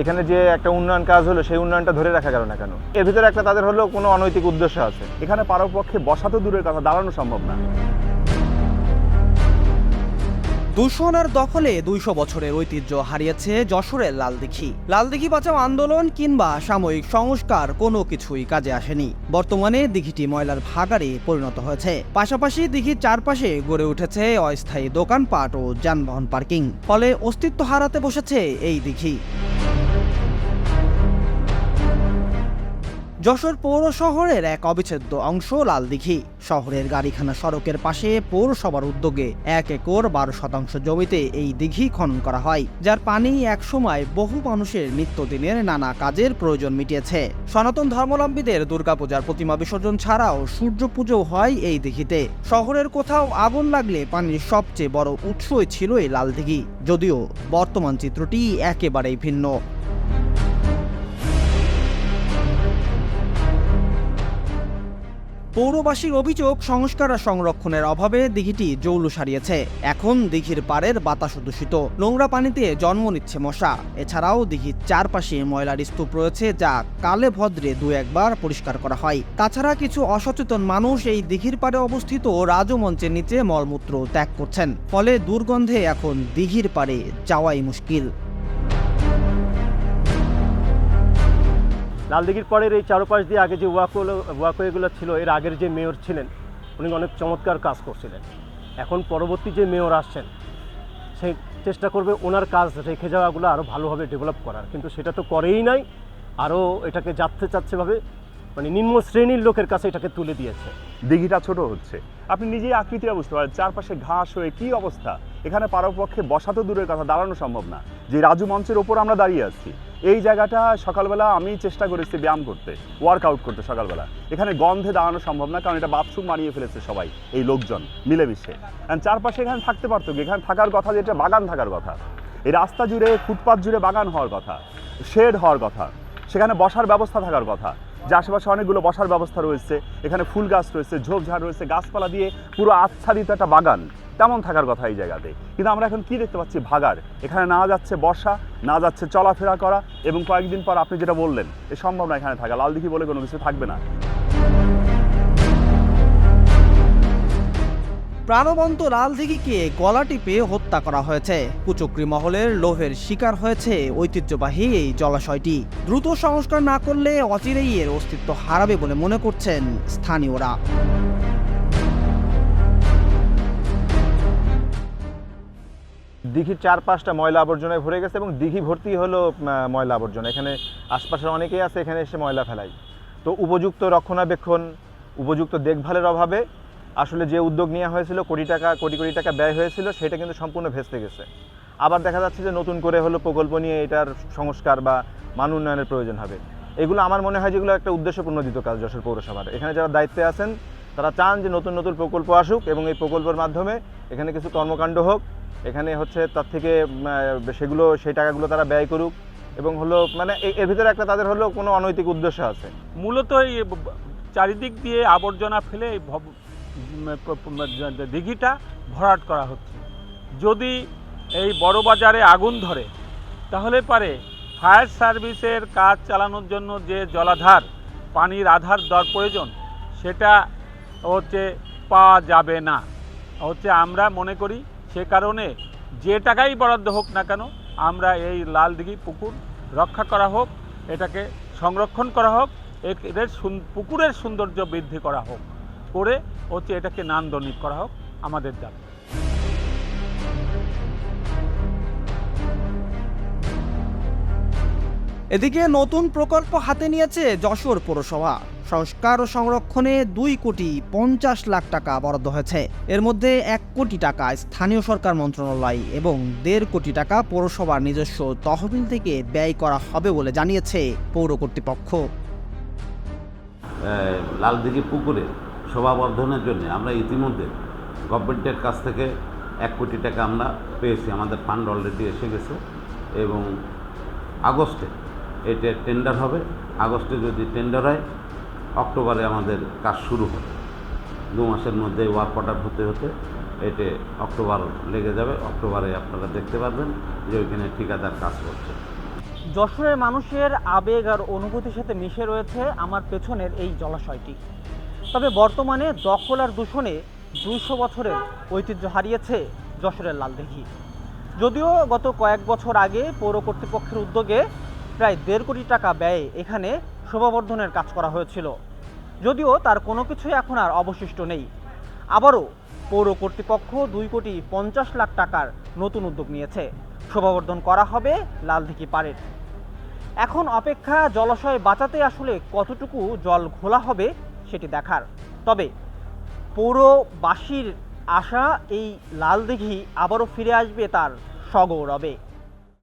এখানে যে একটা উন্নয়ন কাজ হলো, সেই উন্নয়নটা ধরে রাখা গেল না কেন? এর ভিতরে একটা তাদের হলো কোনো অনৈতিক উদ্দেশ্য আছে। এখানে পারপক্ষে বসা তো দূরের কথা, দাঁড়ানো সম্ভব না। দূষণের দখলে দুইশো বছরের ঐতিহ্য হারিয়েছে যশোরের লালদিঘি। লালদিঘি বাঁচাও আন্দোলন কিংবা সাময়িক সংস্কার কোনো কিছুই কাজে আসেনি। বর্তমানে দিঘিটি ময়লার ভাগারে পরিণত হয়েছে। পাশাপাশি দিঘির চারপাশে গড়ে উঠেছে অস্থায়ী দোকানপাট ও যানবাহন পার্কিং। ফলে অস্তিত্ব হারাতে বসেছে এই দিঘি। যশোর পৌর শহরের এক অবিচ্ছেদ্য অংশ লালদিঘি। শহরের গাড়িখানা সড়কের পাশে পৌরসভার উদ্যোগে এক একর বারো শতাংশ জমিতে এই দিঘি খনন করা হয়, যার পানি একসময় বহু মানুষের নিত্যদিনের নানা কাজের প্রয়োজন মিটিয়েছে। সনাতন ধর্মাবলম্বীদের দুর্গাপূজার প্রতিমা বিসর্জন ছাড়াও সূর্য পুজো হয় এই দিঘিতে। শহরের কোথাও আগুন লাগলে পানির সবচেয়ে বড় উৎসই ছিল এই লালদিঘি, যদিও বর্তমান চিত্রটি একেবারেই ভিন্ন। পৌরবাসীর অভিযোগ, সংস্কার আর সংরক্ষণের অভাবে দিঘিটি জৌলু সারিয়েছে। এখন দিঘির পাড়ের বাতাস দূষিত। নোংরা পানিতে জন্ম নিচ্ছে মশা। এছাড়াও দিঘির চারপাশে ময়লার স্তূপ রয়েছে যা কালে ভদ্রে দু একবার পরিষ্কার করা হয়। তাছাড়া কিছু অসচেতন মানুষ এই দিঘির পাড়ে অবস্থিত রাজমঞ্চের নিচে মলমূত্র ত্যাগ করছেন। ফলে দুর্গন্ধে এখন দিঘির পাড়ে যাওয়াই মুশকিল। লালদিঘির পরের এই চারপাশ দিয়ে আগে যে ওয়াকগুলো ওয়াকওয়েগুলো ছিল, এর আগের যে মেয়র ছিলেন, উনি অনেক চমৎকার কাজ করছিলেন। এখন পরবর্তী যে মেয়র আসছেন, সে চেষ্টা করবে ওনার কাজ রেখে যাওয়াগুলো আরও ভালোভাবে ডেভেলপ করার। কিন্তু সেটা তো করেই নাই আরও এটাকে যাচ্ছে চাচ্ছেভাবে মানে নিম্ন শ্রেণির লোকের কাছে এটাকে তুলে দিয়েছে। দিঘিটা ছোট হচ্ছে। আপনি নিজেই আকৃতিটা বুঝতে পারেন চারপাশে ঘাস হয়ে কি অবস্থা? এখানে পারপক্ষে বসা তো দূরের কথা, দাঁড়ানো সম্ভব না। যে রাজু মঞ্চের ওপর আমরা দাঁড়িয়ে আছি এই জায়গাটা সকালবেলা আমি চেষ্টা করেছি ব্যায়াম করতে ওয়ার্কআউট করতে সকালবেলা। এখানে গন্ধে দাঁড়ানো সম্ভব না, কারণ এটা বাথরুম বানিয়ে ফেলেছে সবাই, এই লোকজন, মিলেমিশে। And চারপাশে এখানে থাকতে পারতো? এখানে থাকার কথা যেটা বাগান থাকার কথা। এই রাস্তা জুড়ে ফুটপাথ জুড়ে বাগান হওয়ার কথা, শেড হওয়ার কথা, সেখানে বসার ব্যবস্থা থাকার কথা। যে আশেপাশে অনেকগুলো বসার ব্যবস্থা রয়েছে, এখানে ফুল গাছ রয়েছে, ঝোপঝাড় রয়েছে, গাছপালা দিয়ে পুরো আচ্ছাদিত একটা বাগান, তেমন থাকার কথা এই জায়গাতে। কিন্তু আমরা এখন কি দেখতে পাচ্ছি? ভাগার এখানে না যাচ্ছে বসা না যাচ্ছে, চলাফেরা করা এবং কয়েকদিন পর আপনি যেটা বললেন, এ সম্ভব না এখানে থাকা। লালদিঘি বলে কোনো কিছু থাকবে না। প্রাণবন্ত লালদিঘিকে গলা টিপে হত্যা করা হয়েছে। কুচক্রি মহলের লোভের শিকার হয়েছে ঐতিহ্যবাহী এই জলাশয়টি। দ্রুত সংস্কার না করলে অচিরেই এর অস্তিত্ব হারাবে বলে মনে করছেন স্থানীয়রা। দিঘির চারপাশটা ময়লা আবর্জনায় ভরে গেছে এবং দিঘি ভর্তি হলো ময়লা আবর্জনা। এখানে আশপাশের অনেকেই আছে, এখানে এসে ময়লা ফেলায়। তো উপযুক্ত রক্ষণাবেক্ষণ, উপযুক্ত দেখভালের অভাবে আসলে যে উদ্যোগ নেওয়া হয়েছিল, কোটি টাকা, কোটি কোটি টাকা ব্যয় হয়েছিল, সেটা কিন্তু সম্পূর্ণ ভেস্তে গেছে। আবার দেখা যাচ্ছে যে নতুন করে হলো প্রকল্প নিয়ে এটার সংস্কার বা মান উন্নয়নের প্রয়োজন হবে। এগুলো আমার মনে হয় যেগুলো একটা উদ্দেশ্য প্রণোদিত কাজ যশোর পৌরসভার। এখানে যারা দায়িত্বে আছেন, তারা চান যে নতুন নতুন প্রকল্প আসুক এবং এই প্রকল্পের মাধ্যমে এখানে কিছু কর্মকাণ্ড হোক এখানে হচ্ছে তার থেকে সেগুলো, সেই টাকাগুলো তারা ব্যয় করুক এবং হলো মানে এর ভিতরে একটা তাদের হলো কোনো অনৈতিক উদ্দেশ্য আছে। মূলত এই চারিদিক দিয়ে আবর্জনা ফেলে দিঘিটা ভরাট করা হচ্ছে। যদি এই বড় বাজারে আগুন ধরে, তাহলে পারে ফায়ার সার্ভিসের কাজ চালানোর জন্য যে জলাধার, পানির আধার দর প্রয়োজন, সেটা হচ্ছে পাওয়া যাবে না। হচ্ছে আমরা মনে করি সে কারণে যে টাকাই বরাদ্দ হোক না কেন, আমরা এই লাল দিঘি পুকুর রক্ষা করা হোক, এটাকে সংরক্ষণ করা হোক, এদের পুকুরের সৌন্দর্য বৃদ্ধি করা হোক, করে হচ্ছে এটাকে নান্দনিক করা হোক আমাদের দাবি। এদিকে নতুন প্রকল্প হাতে নিয়েছে যশোর পৌরসভা। সংস্কার ও সংরক্ষণে দুই কোটি পঞ্চাশ লাখ টাকা বরাদ্দ হয়েছে। এর মধ্যে এক কোটি টাকা স্থানীয় সরকার মন্ত্রণালয় এবং দেড় কোটি টাকা পৌরসভার নিজস্ব তহবিল থেকে ব্যয় করা হবে বলে জানিয়েছে পৌর কর্তৃপক্ষ। লালদিঘি পুকুরে শোভাবর্ধনের জন্য আমরা ইতিমধ্যে গভর্নমেন্টের কাছ থেকে এক কোটি টাকা আমরা পেয়েছি। আমাদের ফান্ড অলরেডি এসে গেছে এবং আগস্টে এটা টেন্ডার হবে। আগস্টে যদি টেন্ডার হয় অক্টোবরে আমাদের কাজ শুরু হবে দু মাসের মধ্যে ওয়ার্ক অর্ডার হতে হতে এতে অক্টোবর লেগে যাবে। অক্টোবরে আপনারা দেখতে পারবেন যে ওইখানে ঠিকাদার কাজ করছে। যশোরের মানুষের আবেগ আর অনুভূতির সাথে মিশে রয়েছে আমার পেছনের এই জলাশয়টি। তবে বর্তমানে দখল আর দূষণে দুইশো বছরের ঐতিহ্য হারিয়েছে যশোরের লালদিঘি যদিও গত কয়েক বছর আগে পৌর কর্তৃপক্ষের উদ্যোগে প্রায় দেড় কোটি টাকা ব্যয়ে এখানে শোভাবর্ধনের কাজ করা হয়েছিল। যদিও তার কোনো কিছুই এখন আর অবশিষ্ট নেই। আবারও পৌর কর্তৃপক্ষ দুই কোটি পঞ্চাশ লাখ টাকার নতুন উদ্যোগ নিয়েছে। শোভাবর্ধন করা হবে লালদিঘি পাড়ের। এখন অপেক্ষা জলাশয় বাঁচাতে আসলে কতটুকু জল ঘোলা হবে সেটি দেখার। তবে পৌরবাসীর আশা, এই লালদিঘি আবারও ফিরে আসবে তার সগৌরবে।